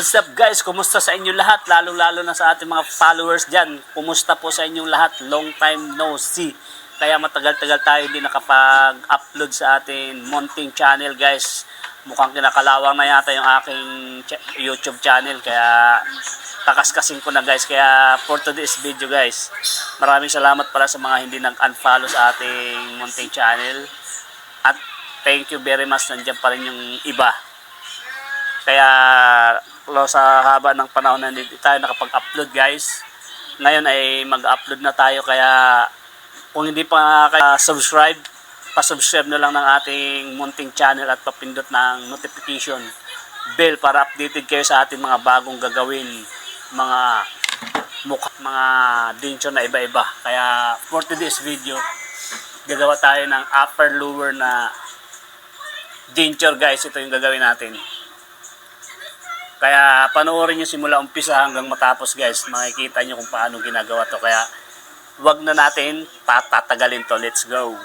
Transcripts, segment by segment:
What's up guys? Kumusta sa inyo lahat? Lalo-lalo na sa ating mga followers dyan. Kumusta po sa inyong lahat? Long time no see. Kaya matagal-tagal tayo hindi nakapag-upload sa ating Monting channel guys. Mukhang kinakalawang na yata yung aking YouTube channel. Kaya kakaskasin ko na guys. Kaya for today's video guys, maraming salamat pala sa mga hindi nag-unfollow sa ating Monting channel. At thank you very much. Nandiyan pa rin yung iba. Kaya lo sa haba ng panahon na hindi tayo nakapag-upload guys. Ngayon ay mag-upload na tayo kaya kung hindi pa kayo subscribe, pa-subscribe na lang ng ating munting channel at papindot ng notification bell para updated kayo sa ating mga bagong gagawin, mga mukha, mga dincho na iba-iba. Kaya for today's video, gagawa tayo ng upper lower na dincher guys. Ito yung gagawin natin. Kaya panoorin nyo simula umpisa hanggang matapos guys. Makikita nyo kung paano ginagawa to. Kaya wag na natin patatagalin to. Let's go.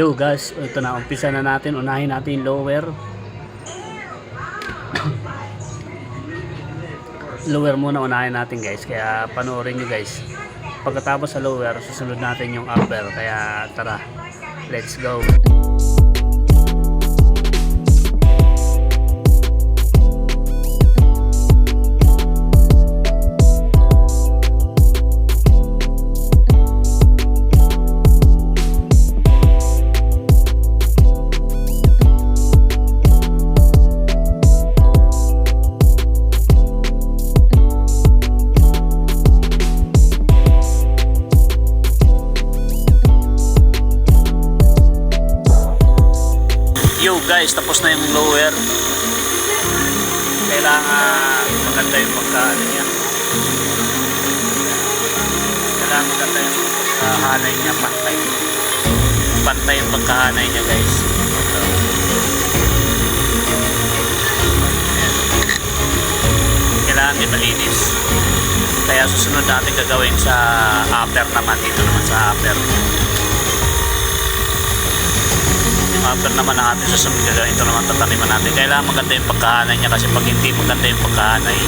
Yo guys, ito na umpisa na natin. Unahin natin lower. lower muna unahin natin guys. Kaya panoorin nyo guys. Pagkatapos sa lower, susunod natin yung upper. Kaya tara, let's go. Guys, tapos na yung lower. Kailangan maganda yung pagkaano niya. Kailangan maganda yung pagkahanay niya, pantay. Pantay yung pagkahanay niya guys. Kailangan din malinis. Kaya susunod natin gagawin sa upper naman. Dito naman sa upper. Upper naman ang ating susunod gagawin. Ito naman tataniman natin. Kailangan maganda yung pagkahanay niya kasi pag hindi maganda yung pagkahanay,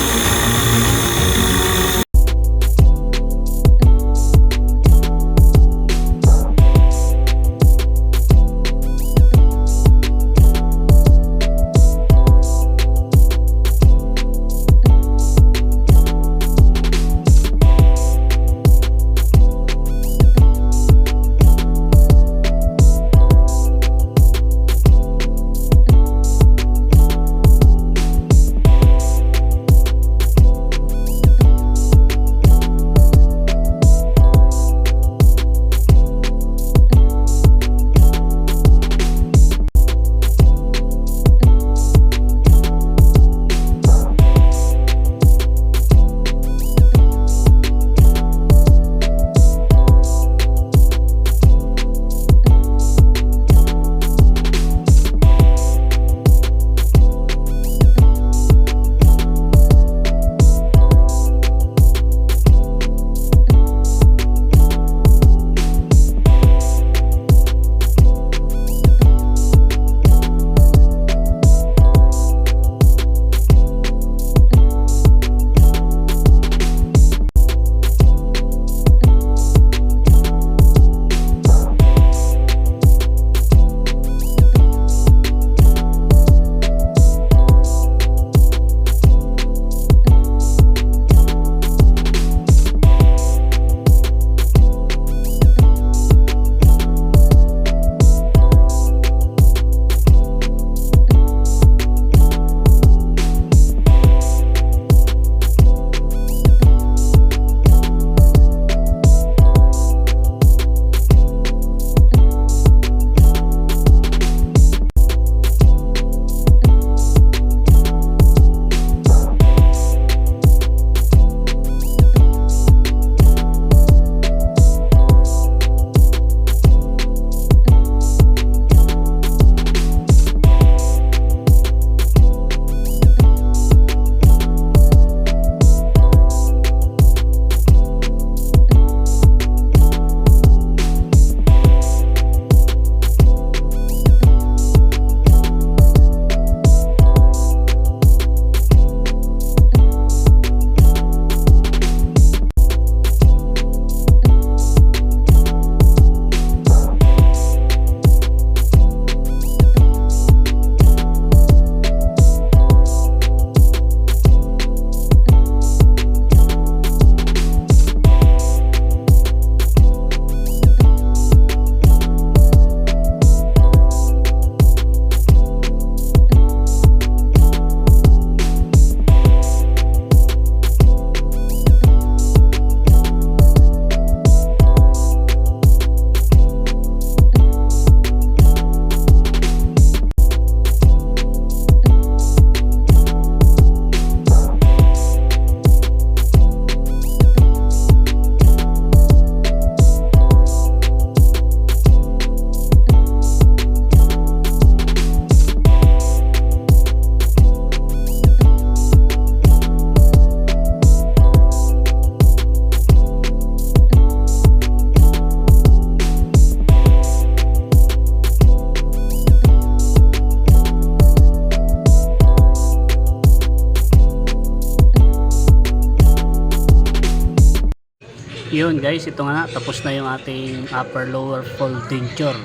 Ayun guys, ito nga, tapos na yung ating upper lower fold denture.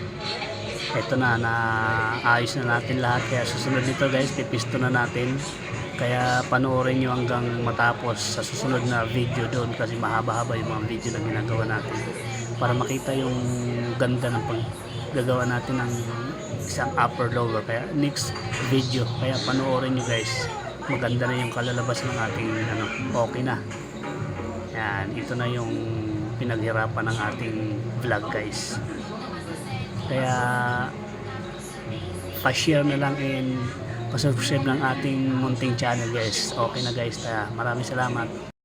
Ito na, na ayos na natin lahat. Kaya susunod nito guys, pipisto na natin. Kaya panoorin nyo hanggang matapos sa susunod na video doon kasi mahaba-haba yung mga video na ginagawa natin. Para makita yung ganda ng paggagawa natin ng isang upper lower. Kaya next video, kaya panoorin nyo guys. Maganda na yung kalalabas ng ating ano, okay na. Yan, ito na yung pinaghirapan ng ating vlog guys. Kaya pa-share na lang and pa-subscribe ng ating munting channel guys. Okay na guys. Kaya maraming salamat.